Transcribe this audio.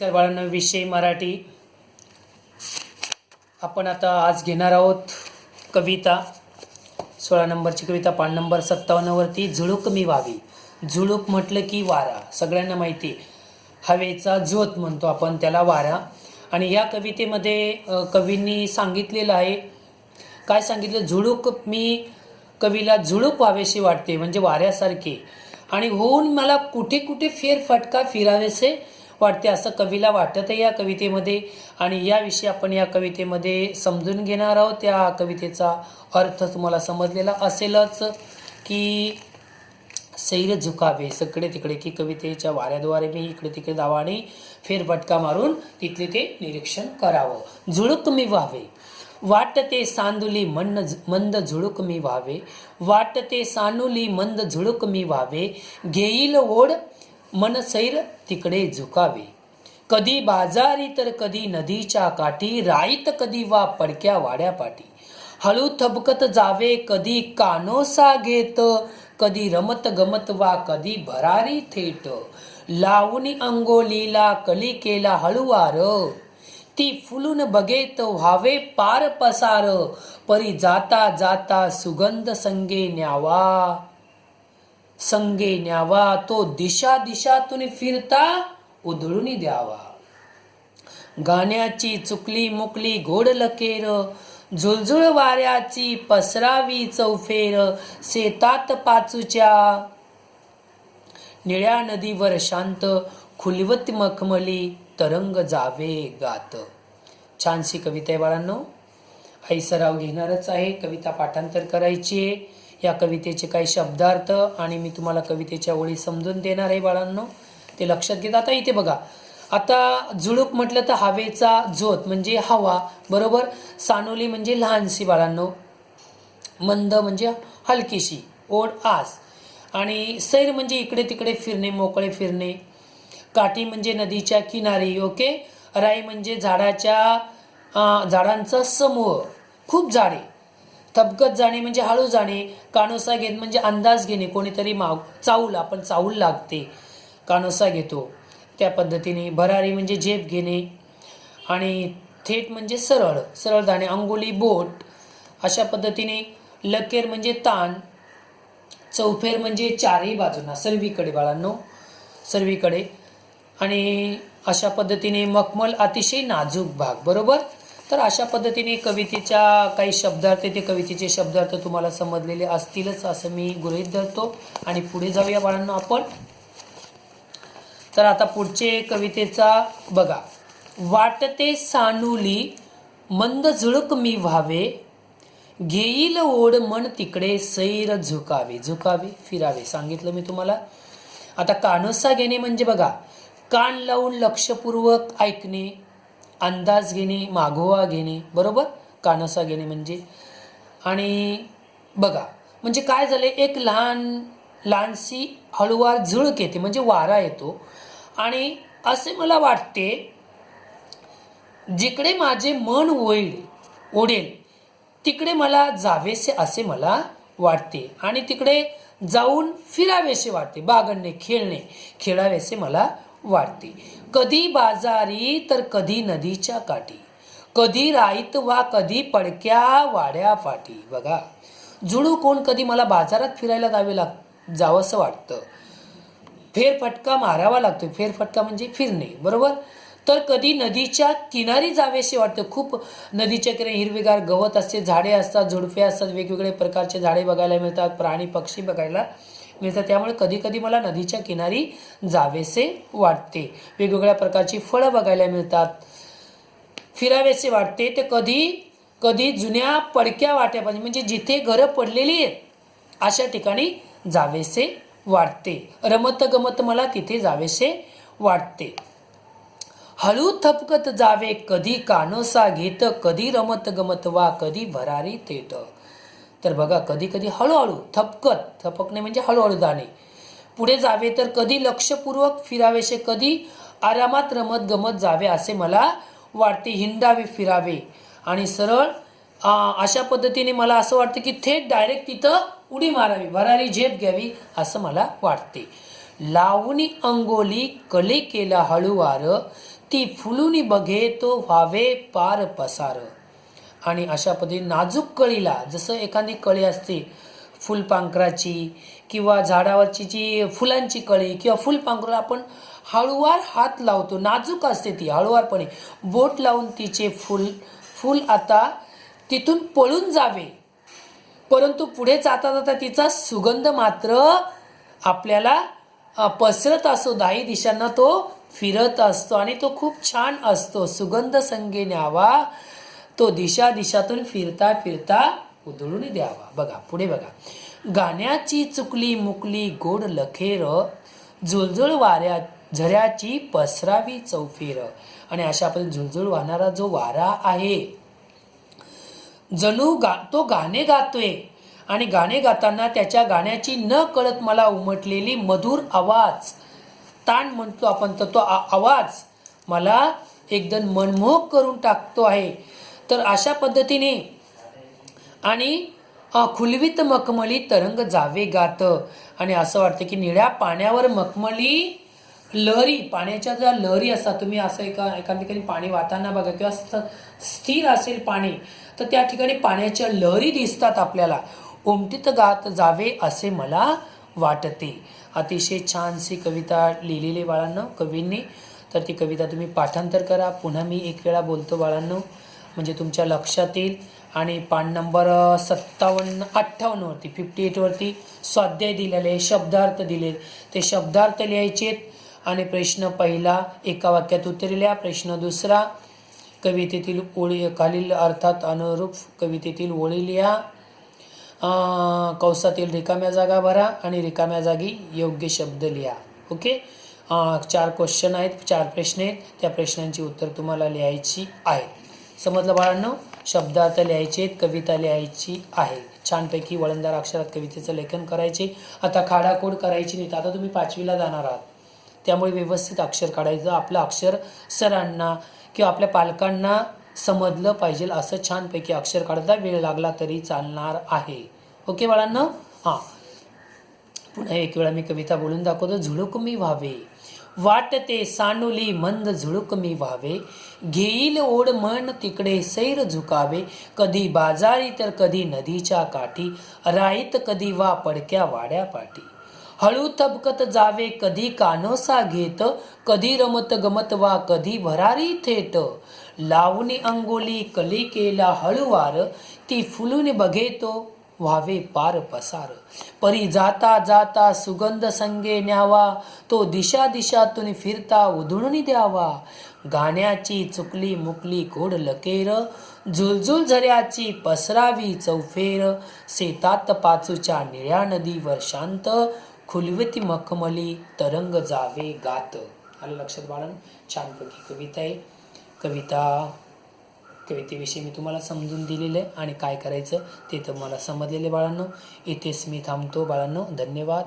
नमस्कार बाळांनो विषय मराठी. आपण आता आज घेणार आहोत कविता. सोळा नंबरची कविता पान नंबर सत्तावन्नवरती झुळूक मी व्हावी. झुळूक म्हटलं की वारा. सगळ्यांना माहिती आहे. हवेचा ज्योत म्हणतो आपण त्याला वारा. आणि या कवितेमध्ये कवींनी सांगितलेलं आहे. काय सांगितलं? झुळूक मी कवीला झुळूक व्हावेशी वाटते म्हणजे वाऱ्यासारखे. आणि होऊन मला कुठे कुठे फेरफटका फिरावेसे वाटते असं कवीला वाटतं आहे या कवितेमध्ये. आणि याविषयी आपण या कवितेमध्ये समजून घेणार आहोत. त्या कवितेचा अर्थ तुम्हाला समजलेला असेलच की सैर झुकावे. सगळे तिकडे की कवितेच्या वाऱ्याद्वारे मी इकडे तिकडे जावं आणि फेरफटका मारून तिथले ते निरीक्षण करावं. झुळूक मी व्हावे. वाटते सांदुली मंद मंद झुळूक मी व्हावे. वाटते सानुली मंद झुळूक मी व्हावे. घेईल ओढ मन सैर तिकडे झुकावे. कधी बाजारी तर कधी नदीच्या काठी राईत कधी वा पडक्या वाड्यापाठी हळू थबकत जावे कधी कानोसा घेत कधी रमत गमत वा कधी भरारी थेट. लावणी अंगोलीला कलिकेला हळुवार. ती फुलून बघेत व्हावे पार पसार परी जाता जाता सुगंध संगे न्यावा. संगे न्यावा तो दिशा दिशातून फिरता उधळून द्यावा. गाण्याची चुकली मुकली गोड लकेर झुळझुळ वाऱ्याची पसरावी चौफेर शेतात पाचूच्या. निळ्या नदीवर शांत खुलवत मखमली तरंग जावे गात. छानशी कविता आहे बाळांनो. आई सराव घेणारच आहे. कविता पाठांतर करायची आहे. या कवितेचे काही शब्दार्थ आणि मी तुम्हाला कवितेच्या ओळी समजून देणार आहे बाळांनो. ते लक्षात घेत आता इथे बघा. आता झुळूक म्हटलं तर हवेचा झोत म्हणजे हवा बरोबर? सानोली म्हणजे लहानशी बाळांनो. मंद म्हणजे हलकीशी ओढ आस. आणि सैर म्हणजे इकडे तिकडे फिरणे मोकळे फिरणे. काठी म्हणजे नदीच्या किनारी ओके? राई म्हणजे झाडाच्या झाडांचा समूह. खूप झाडे. थपकत जाणे म्हणजे हळू जाणे कानोसा घेत म्हणजे अंदाज घेणे कोणीतरी माग चाऊल आपण चाऊल लागते कानोसा घेतो. त्या पद्धतीने भरारी म्हणजे झेप घेणे आणि थेट म्हणजे सरळ सरळ जाणे अंगोली बोट अशा पद्धतीने लकेर म्हणजे ताण चौफेर म्हणजे चारही बाजूंना सर्वीकडे बाळांनो सर्वीकडे. आणि अशा पद्धतीने मखमल अतिशय नाजूक भाग बरोबर? तर अशा पद्धतीने कवितेच्या काही शब्दार्थ ते कवितेचे शब्दार्थ तुम्हाला समजलेले असतीलच असं मी गृहीत धरतो. आणि पुढे जाऊया बाळांना आपण. तर आता पुढचे कवितेचा बघा. वाटते सानुली मंद झुळक मी व्हावे. घेईल ओढ मन तिकडे सैर झुकावे झुकावे फिरावे. सांगितलं मी तुम्हाला. आता कानोसा घेणे म्हणजे बघा. कान लावून लक्षपूर्वक ऐकणे. अंदाज घेणे मागोवा घेणे बरोबर? कानसा घेणे म्हणजे. आणि बघा म्हणजे काय झाले एक लहान लहानशी हळूवार झुळक येते म्हणजे वारा येतो. आणि असे मला वाटते जिकडे माझे मन होईल ओढेल तिकडे मला जावेसे असे मला वाटते. आणि तिकडे जाऊन फिरावेसे वाटते बागडणे खेळणे खेळावेसे मला वाटते कधी बाजारी तर कधी नदीच्या काठी. कधी राईत वा कधी पडक्या वाड्या फाटी. बघा जुळू कोण कधी मला बाजारात फिरायला जावे लाग जावंसं वाटतं. फेरफटका मारावा लागतो फेरफटका म्हणजे फिरणे. बरोबर? तर कधी नदीच्या किनारी जावेसे वाटतं. खूप नदीच्या किनारी हिरवेगार गवत असते झाडे असतात झुडपे असतात वेगवेगळे प्रकारचे झाडे बघायला मिळतात प्राणी पक्षी बघायला मिळतात त्यामुळे कधीकधी मला नदीच्या किनारी जावेसे वाटते. वेगवेगळ्या प्रकारची फळं बघायला मिळतात. फिरावेसे वाटते. ते कधी कधी जुन्या पडक्या वाट्यापासून म्हणजे जिथे घरं पडलेली आहेत अशा ठिकाणी जावेसे वाटते. रमत गमत मला तिथे जावेसे वाटते. हळू थपकत जावे कधी कानोसा घेत कधी रमत गमत वा कधी भरारी थेट. तर बघा कधी कधी हळूहळू थपकत थपकणे म्हणजे हळूहळू जाणे. पुढे जावे तर कधी लक्षपूर्वक फिरावेसे कधी आरामात रमत गमत जावे असे मला वाटते. हिंडावे फिरावे. आणि सरळ अशा पद्धतीने मला असं वाटतं की थेट डायरेक्ट तिथं उडी मारावी भरारी झेप घ्यावी असं मला वाटते. लावणी अंगोली कले केला हळूवार ती फुलूनी बघे तो व्हावे पार पसार. आणि अशा पद्धतीने नाजूक कळीला जसं एखादी कळी असते फुलपांखराची किंवा झाडावरची जी फुलांची कळी किंवा फुलपांखराला आपण हळूवार हात लावतो नाजूक असते ती हळूवारपणे. बोट लावून तिचे फुल फुल आता तिथून पळून जावे. परंतु पुढे जाता जाता तिचा सुगंध मात्र आपल्याला पसरत असतो दाही दिशांना तो फिरत असतो आणि तो खूप छान असतो. सुगंध संगे न्यावा. तो दिशा दिशातून फिरता फिरता उधळून द्यावा. बघा पुढे बघा. गाण्याची चुकली मुकली गोड लखेर झुळझुळ वाऱ्या झऱ्याची पसरावी चौफेर. आणि अशा पद्धतीने झुळझुळ वाहणारा जो वारा आहे जणू गा तो गाणे गातोय. आणि गाणे गाताना त्याच्या गाण्याची न कळत मला उमटलेली मधुर आवाज ताण म्हणतो आपण तर तो आवाज मला एकदम मनमोहक करून टाकतो आहे. तर अशा पद्धतीने आणि खुलवीत मखमली तरंग जावे गात. आणि असं वाटतं की निळ्या पाण्यावर मखमली लहरी पाण्याच्या ज्या लहरी असतात तुम्ही असं एका एका ठिकाणी पाणी वाहताना बघा किंवा स्त- स्थिर असेल पाणी तर त्या ठिकाणी पाण्याच्या लहरी दिसतात आपल्याला. उमटीत गात जावे असे मला वाटते. अतिशय छानशी कविता लिहिलेली बाळांनो कवींनी. तर ती कविता तुम्ही पाठांतर करा. पुन्हा मी एक वेळा बोलतो बाळांनो. म्हणजे तुमच्या लक्षात येईल आणि पान नंबर सत्तावन्न अठ्ठावन्नवरती फिफ्टी एटवरती स्वाध्याय दिलेले शब्दार्थ दिले ते शब्दार्थ लिहायचेत आणि प्रश्न पहिला एका वाक्यात उतरल्या लिहा प्रश्न दुसरा कवितेतील ओळी खालील अर्थात अनुरूप कवितेतील ओळी लिहा. कौसातील कंसातील रिकाम्या जागा भरा आणि रिकाम्या जागी योग्य शब्द लिहा. ओके? चार क्वेश्चन आहेत चार प्रश्न आहेत. त्या प्रश्नांची उत्तर तुम्हाला लिहायची आहेत. समजलं बाळांनो? शब्दार्थ लिहायचे आहेत कविता लिहायची आहे. छानपैकी वळणदार अक्षरात कवितेचं लेखन करायचे. आता खाडाखोड करायची नाही तर आता तुम्ही पाचवीला जाणार आहात. त्यामुळे व्यवस्थित अक्षर काढायचं. आपलं अक्षर सरांना किंवा आपल्या पालकांना समजलं पाहिजे असं छानपैकी अक्षर काढता वेळ लागला तरी चालणार आहे. ओके बाळांना? हां. पुन्हा एक वेळा मी कविता बोलून दाखवतो. झुळूक मी व्हावे. वाटते सांडुली मंद झुळूक मी व्हावे. घेईल ओढ मन तिकडे सैर झुकावे. कधी बाजारी तर कधी नदीच्या काठी. राईत कधी वा पडक्या वाड्या पाठी. हळू थबकत जावे कधी कानोसा घेत. कधी रमत गमत वा कधी भरारी थेट. लावणी अंगोली कली केला हळूवार. ती फुलून बघेतो. व्हावे पार पसार. परी जाता जाता सुगंध संगे न्यावा तो दिशा दिशातून फिरता उधळून द्यावा. गाण्याची चुकली मुकली घोड लकेर झुलझुल झऱ्याची पसरावी चौफेर. शेतात पाचूच्या निळ्या नदीवर शांत खुलवती मखमली तरंग जावे गात. आलं लक्षात बाळन? छानपैकी कविता आहे. कविता कवितेविषयी मी तुम्हाला समजून दिलेलं आहे आणि काय करायचं ते तुम्हाला समजलेले बाळांनो. इथेच मी थांबतो. बाळांनो धन्यवाद.